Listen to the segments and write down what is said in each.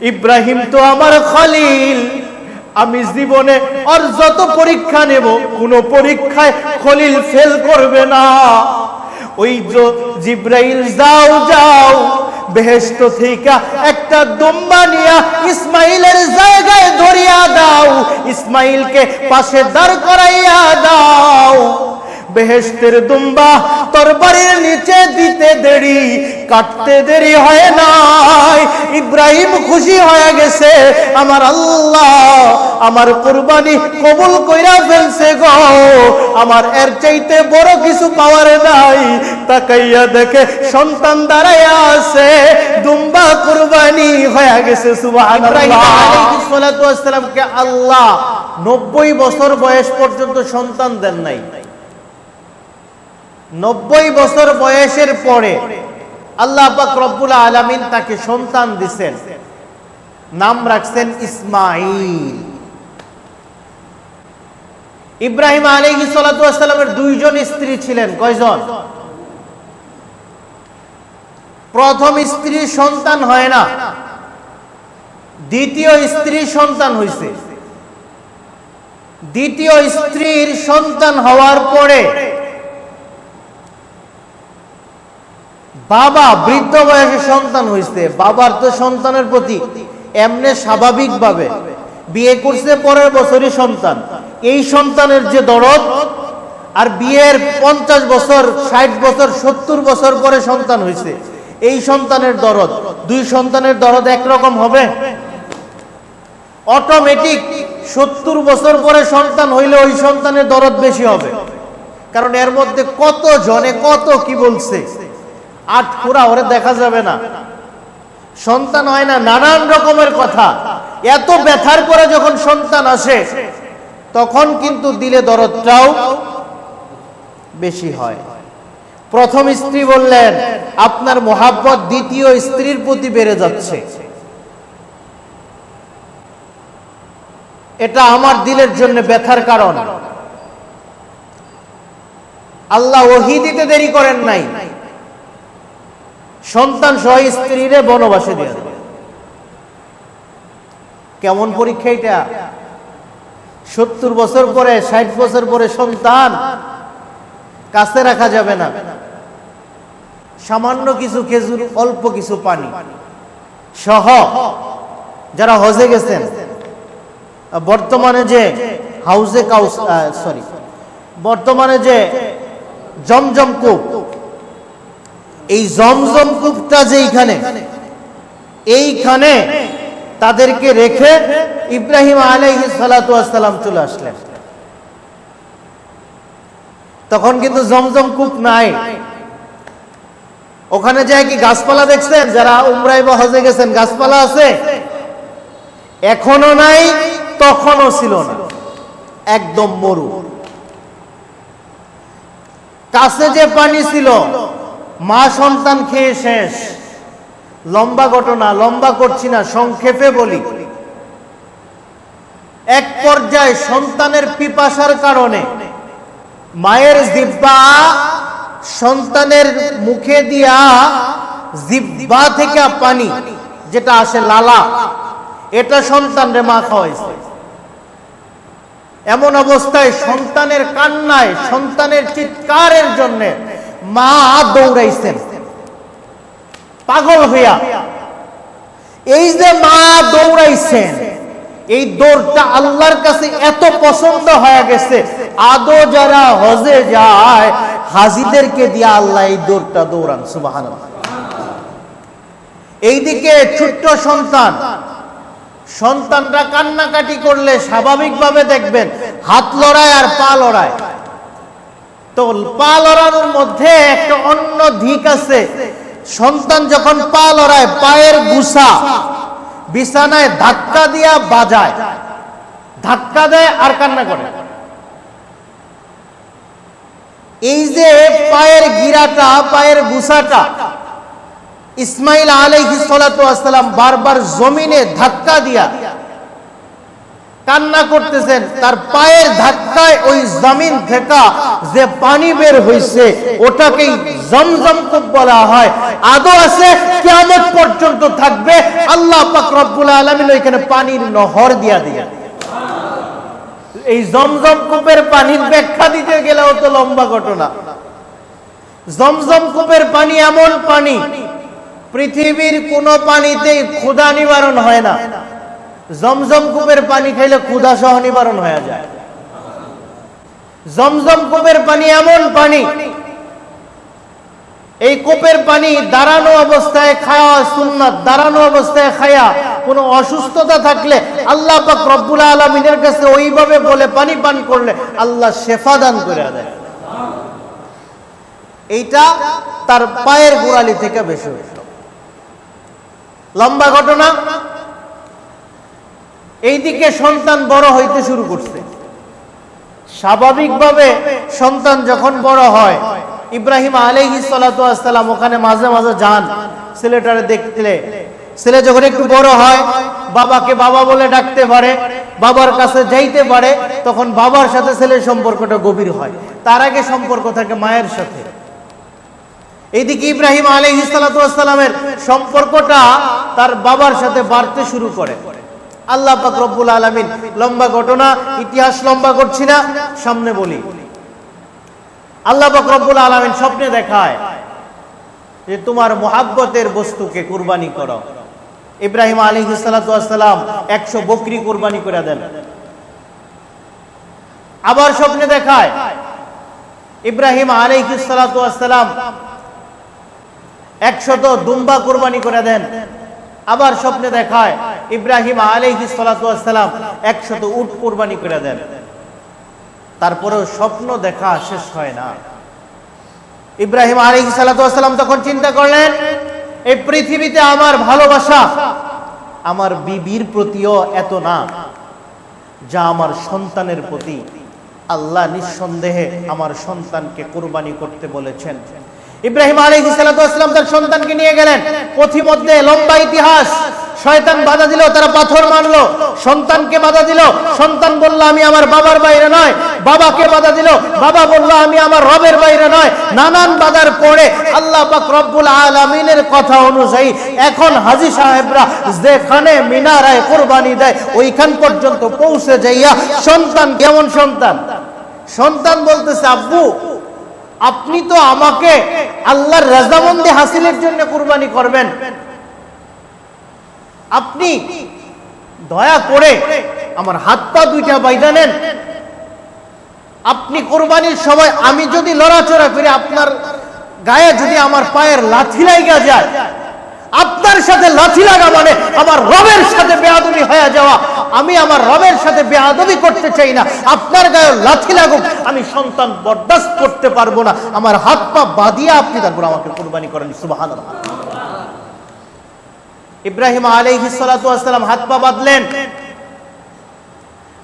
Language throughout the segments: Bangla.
ইব্রাহিম তো আমার খলিল। আমি জীবনে আর যত পরীক্ষা নেব, কোন পরীক্ষায় খলিল ফেল করবে না। ওই যে জিব্রাইল, যাও যাও। বেহেস্ত থেকে একটা দুম্বা নিয়া ইসমাইলের জায়গায় ধরিয়া দাও। ইসমাইলকে পাশে দাঁড় করাইয়া দাও। বেহেস্তের দুম্বা তোর বাড়ির নিচে দিতে দেরি, কাটতে দেরি হয় নাই। ইব্রাহিম খুশি হয়ে গেছে, আমার আল্লাহ, আমার কুরবানি কবুল কইরা ফেলছে গো। আমার এর চাইতে বড় কিছু পাওয়ার নাই। তাকাইয়া দেখে সন্তান দাঁড়াইয়া আছে, দুম্বা কুরবানি হয়ে গেছে, সুবহানাল্লাহ। আল্লাহ নব্বই বছর বয়স পর্যন্ত সন্তান দেন নাই। নব্বই বছর বয়সের পরে আল্লাহ রব্বুল আলামিন তাকে সন্তান দিছেন। নাম রাখছেন ইসমাইল ইব্রাহিম আলাইহি সালাতু ওয়াসালামের দুইজন স্ত্রী ছিলেন, কয়জন? প্রথম স্ত্রীর সন্তান হয় না, দ্বিতীয় স্ত্রীর সন্তান হয়েছে দ্বিতীয় স্ত্রীর সন্তান হওয়ার পরে বাবা বৃদ্ধ বয়সে সন্তান হইছে, বাবার তো সন্তানের প্রতি এমনি স্বাভাবিকভাবে বিয়ে করছে পরের বছরই সন্তান। এই সন্তানের যে দরদ, আর বিয়ের পঞ্চাশ বছর, ষাট বছর, সত্তর বছর পরে সন্তান হয়েছে এই সন্তানের দরদ, দুই সন্তানের দরদ একরকম হবে? অটোমেটিক সত্তর বছর পরে সন্তান হইলে ওই সন্তানের দরদ বেশি হবে। কারণ এর মধ্যে কত জনে কত কি বলছে? আট পুরা ওরে দেখা যাবে না। সন্তান হয় না, নানান রকমের কথা। এত ব্যথার পরে যখন সন্তান আসে, তখন কিন্তু দিলে দরদটাও বেশি হয়। প্রথম স্ত্রী বললেন, আপনার মোহাব্বত দ্বিতীয় স্ত্রীর প্রতি বেড়ে যাচ্ছে। এটা আমার দিলের জন্য ব্যথার কারণ। আল্লাহ ওহি দিতে দেরি করেন নাই। সন্তান সহ স্ত্রীরে বনবাসে দিয়ে দেবে কেমন পরীক্ষা এটা? সত্তর বছর পরে, ষাট বছর পরে সন্তান কাছে রাখা যাবে না। সামান্য কিছু খেজুর, অল্প কিছু পানি সহ যারা হজে গেছেন, বর্তমানে যে হাউজে কাউস সরি বর্তমানে যে জমজম কূপ এই জমজম কূপটা যে এইখানে তাদেরকে রেখে ইব্রাহিম আলাইহি সালাম চলে আসলেন। তখন কিন্তু জমজম কূপ নাই। ওখানে যায় কি গাছপালা দেখছেন? যারা উমরাই বা হজে গেছেন, গাছপালা আছে? এখনও নাই, তখনও ছিল না। একদম মরু। কাছে যে পানি ছিল মা সন্তান খেয়ে শেষ। লম্বা ঘটনা, লম্বা করছি না, সংক্ষেপে বলি। এক পর্যায়ে সন্তানের পিপাসার কারণে মায়ের জিব্বা সন্তানের মুখে দিয়া জিব্বা থেকে পানি যেটা আসে লালা, এটা সন্তানরে মা খাওয়াইছে। এমন অবস্থায় সন্তানের কান্নায়, সন্তানের চিৎকারের জন্য মা দৌড়াইছেন। পাগল হইয়া। এই যে মা দৌড়াইছেন, এই দৌড়টা আল্লাহর কাছে এত পছন্দ হয়ে গেছে। আদো যারা হজে যায়, হাজিদেরকে দিয়ে আল্লাহ এই দৌড়টা দৌড়ান সুবাহান এইদিকে ছোট্ট সন্তান, সন্তানরা কান্নাকাটি করলে স্বাভাবিকভাবে দেখবেন, হাত লড়ায় আর পা লড়ায়। লড়ানোর মধ্যে একটা অন্য দিক আছে। সন্তান যখন পা লড়ায় পায়ের গুসা বিছানায় ধাক্কা দিয়া বাজায়, ধাক্কা দেয় আর কান্না করে। এই যে পায়ের গিরাটা, পায়ের গুসাটা ইসমাইল আলাইহি সালাম বারবার জমিনে ধাক্কা দিয়া কান্না করতেছেন, তার পায়ের ধাক্কায় ওই জমিন থেকে যে পানি বের হইছে, ওটাকেই জমজম কূপ বলা হয়। আদৌ আছে? কিয়ামত পর্যন্ত থাকবে? আল্লাহ পাক রব্বুল আলামিন ওইখানে পানির নহর দিয়া দিয়া এই জমজম কূপের পানির ব্যাখ্যা দিতে গেলেও তো লম্বা ঘটনা। জমজম কূপের পানি এমন পানি, পৃথিবীর কোন পানিতেই ক্ষুধা নিবারণ হয় না। জমজম কূপের পানি খাইলে ক্ষুধা সহ নিবারণ হয়ে যায় জমজম কূপের পানি এমন পানি, এই কূপের পানি দাঁড়ানো অবস্থায় খাওয়া সুন্নাত, দাঁড়ানো অবস্থায় খায়া কোনো অসুস্থতা থাকলে আল্লাহ পাক রব্বুল আলমিনের কাছে ওইভাবে বলে পানি পান করলে আল্লাহ শেফা দান করে দেয় এইটা তার পায়ের গোড়ালি থেকে বেশি। লম্বা ঘটনা এইদিকে সন্তান বড় হইতে শুরু করছে। স্বাভাবিকভাবে সন্তান যখন বড় হয়, ইব্রাহিম আলাইহি সালাম ওখানে মাঝে মাঝে যান। ছেলেটারে দেখলে, ছেলে যখন একটু বড় হয়, বাবাকে বাবা বলে ডাকতে পারে, বাবার কাছে যাইতে পারে, তখন বাবার সাথে ছেলের সম্পর্কটা গভীর হয়। তার আগে সম্পর্ক থাকে মায়ের সাথে। এইদিকে ইব্রাহিম আলাইহি সালামের সম্পর্কটা তার বাবার সাথে বাড়তে শুরু করে। আল্লাহ পাক রব্বুল আলামিন, লম্বা ঘটনা, ইতিহাস লম্বা করছি না, সামনে বলি। আল্লাহ পাক রব্বুল আলামিন স্বপ্নে দেখায় যে তোমার মোহাব্বতের বস্তুকে কুরবানি করো। ইব্রাহিম আলী সালাম একশো বকরি কুরবানি করে দেন। আবার স্বপ্নে দেখায় ইব্রাহিম আলী সালাম একশত দুম্বা কুরবানি করে দেন। আবার স্বপ্নে দেখায় ইব্রাহিম আলাইহি সালাম একশত উট কুরবানি করে দেন। তারপরেও স্বপ্ন দেখা শেষ হয় না। ইব্রাহিম আলাইহি সালাম তখন চিন্তা করলেন, এই পৃথিবীতে আমার ভালোবাসা আমার বিবির প্রতিও এত না, যা আমার সন্তানের প্রতি। আল্লাহ নিঃসন্দেহে আমার সন্তানকে কোরবানি করতে বলেছেন। ইব্রাহিম আলাইহিস সালাম তার সন্তানকে নিয়ে গেলেন। পথিমধ্যে লম্বা ইতিহাস। শয়তান বাধা দিল, তারা পাথর মারলো। সন্তানকে বাধা দিল। সন্তান বলল, আমি আমার বাবার বাইরে নয়। বাবাকে বাধা দিল। বাবা বলল, আমি আমার রবের বাইরে নয়। নানান বাধার পরে আল্লাহ পাক রব্বুল আলামিনের কথা অনুযায়ী এখন হাজি সাহেবরা যেখানে মিনারায় কোরবানি দেয়, ওইখান পর্যন্ত পৌঁছে যাইয়া সন্তান কেমন সন্তান? সন্তান বলতেছে, আব্বু আপনি তো আমাকে আল্লাহর রাজামন্দি হাসিলের জন্য কুরবানি করবেন। আপনি দয়া করে আমার হাত পা দুইটা বাইদা নেন। আপনি কোরবানির সময় আমি যদি লড়াচড়া করি, আপনার গায়ে যদি আমার পায়ের লাথি লাইগা যায় আপনার সাথে লাথি লাগা মানে আমার রবের সাথে বেয়াদবি হয়ে যাওয়া। আমি আমার রবের সাথে বেয়াদবি করতে চাই না। আপনার গায়ে লাথি লাগুক, আমি সন্তান বরদাস্ত করতে পারব না। আমার হাত পা বাঁধিয়ে আপনি তারপর আমাকে কোরবানি করেন সুবাহান ইব্রাহিম আলাইহি সালাম হাত পা বাঁধলেন।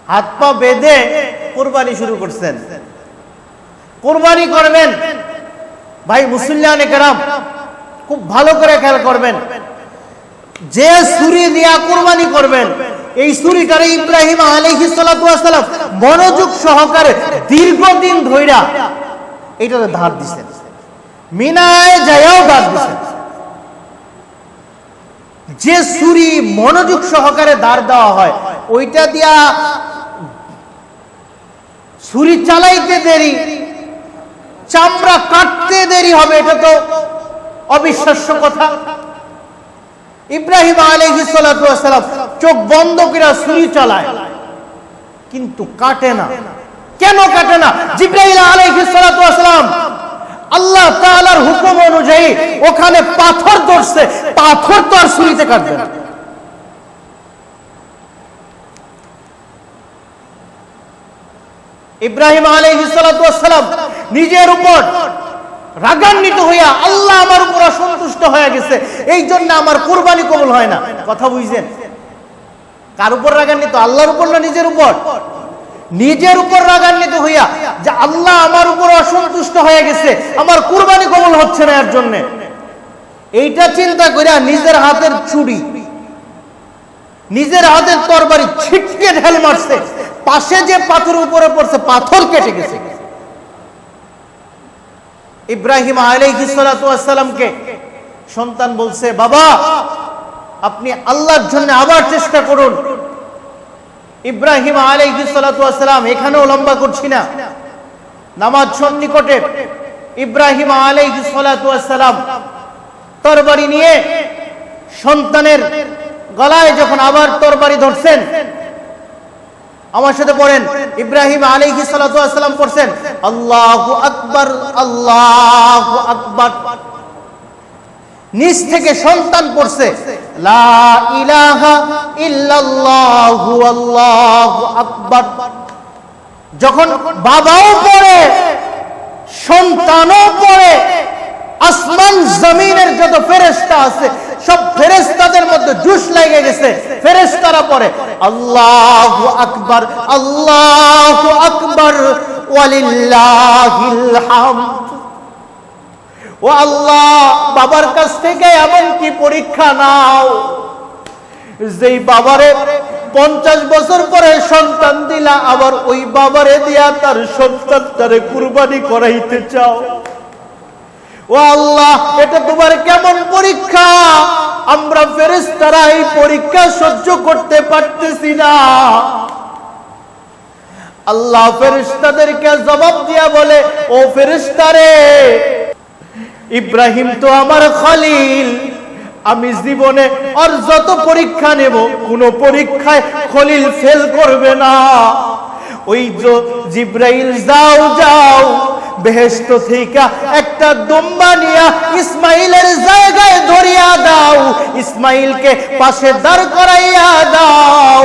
হাত পা বেঁধে কোরবানি শুরু করছেন। কোরবানি করবেন। ভাই মুসল্লান কেরাম খুব ভালো করে খেয়াল করবেন। যে ছুরি দিয়া কোরবানি করবেন, এই ছুরিটারে ইব্রাহিম আলাইহিস সালাম মনোযোগ সহকারে দীর্ঘদিন ধইরা এটাতে ধার দিছেন। মিনায় যায়াও ধার দিছেন। যে ছুরি মনোযোগ সহকারে দাঁড় দেওয়া হয়, ওইটা দিয়া ছুরি চালাইতে দেরি, চামড়া কাটতে দেরি হবে, এটা তো অবিশ্বাস্য কথা। ইব্রাহিম আলহিসাম চোখ বন্ধ করে ছুরি চালায়। কিন্তু কাটে না। কেন কাটে না? জিব্রাহিম আলহিসাম আল্লাহ তাআলার হুকুম অনুযায়ী ওখানে পাথর ধরছে। পাথর তো আর ছুরিতে কাটবে না। ইব্রাহিম আলহিসাম নিজের উপর রাগান্বিত হইয়া আল্লাহ আমার উপর অসন্তুষ্ট হয়ে গেছে। এই জন্য আমার কোরবানি কবুল হয় না। কথা বুঝছেন? কার উপর রাগান্বিত? আল্লাহর উপর না নিজের উপর? নিজের উপর রাগান্বিত হইয়া যে আল্লাহ আমার উপর অসন্তুষ্ট হয়ে গেছে, আমার কুরবানি কবুল হচ্ছে না এর জন্য। এইটা চিন্তা করিয়া নিজের হাতের ছুরি, নিজের হাতের তরবারি ছিটকে ঢেল মারছে। পাশে যে পাথর উপরে পড়ছে, পাথর কেটে গেছে। ইব্রাহিম আলাইহিসসালামকে সন্তান বলছে, বাবা, আপনি আল্লাহর জন্য আবার চেষ্টা করুন। ইব্রাহিম আলাইহিসসালাম এখানেও লম্বা করছি না। নামাজ সন্নিকটে ইব্রাহিম আলাইহিসসালাম তরবারি নিয়ে সন্তানের গলায় যখন আবার তরবারি ধরছেন আমার সাথে পড়েন। ইব্রাহিম আলাইহি সালাম পড়ছেন। আল্লাহু আকবার আল্লাহু আকবার। নিচ থেকে সন্তান পড়ছে। যখন বাবাও পড়ে, সন্তানও পড়ে আসমান জমিনের যত ফেরেশতা আছে সব ফেরেশতাদের মধ্যে জুস লেগে গেছে। ফেরেশতারা পড়ে আল্লাহু আকবার আল্লাহু আকবার, ওয়ালিল্লাহিল হামদ। ও আল্লাহ, বাবার কাছ থেকে এমন কি পরীক্ষা নাও? যেই বাবারে পঞ্চাশ বছর পরে সন্তান দিলা, আবার ওই বাবারে দিয়া তার সন্তানটারে কুরবানি করাইতে চাও। ও আল্লাহ, এটা তোমার কেমন পরীক্ষা? আমরা এই পরীক্ষা সহ্য করতে পারতেছি না। আল্লাহ ফেরেশতাদেরকে জবাব দিয়া বলে, ও ফেরেশতারে, ইব্রাহিম তো আমার খলিল। আমি জীবনে আর যত পরীক্ষা নেব, কোন পরীক্ষায় খলিল ফেল করবে না। ওই যে জিব্রাইল, যাও যাও বেহেস্ত থেকে একটা দম্বা নিয়া ইসমাইলের জায়গায় ধরিয়া দাও। ইসমাইলকে পাশে দাঁড় করাইয়া দাও।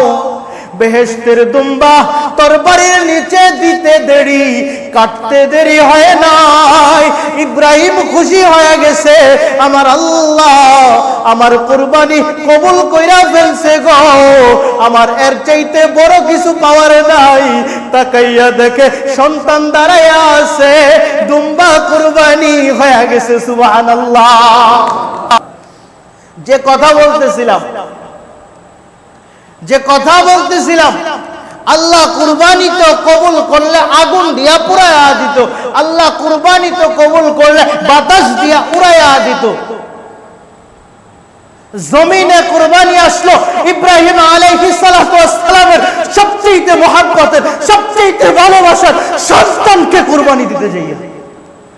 বেহেস্তের দুম্বা তরবারির নিচে দিতে দেরি, কাটতে দেরি হয় নাই। ইব্রাহিম খুশি হয়ে গেছে, আমার আল্লাহ, আমার কুরবানি কবুল কইরা ফেলছে গো। আমার এর চাইতে বড় কিছু পাওয়ার নাই। তাকাইয়া দেখে সন্তান দাঁড়াইয়া আছে, দুম্বা কুরবানি হয়ে গেছে, সুবহানাল্লাহ। যে কথা বলতেছিলাম যে কথা বলতেছিলাম, আল্লাহ কুরবানি তো কবুল করলে আগুন দিয়া পুরায়া দিত, আল্লাহ কুরবানি তো কবুল করলে বাতাস দিয়া উড়াইয়া দিত। জমিনে কুরবানি আসলো, ইব্রাহিম আলাইহিস সালামের সবচেয়ে মহাব্বতের, সবচেয়ে ভালোবাসার সন্তানকে কুরবানি দিতে যাইয়া।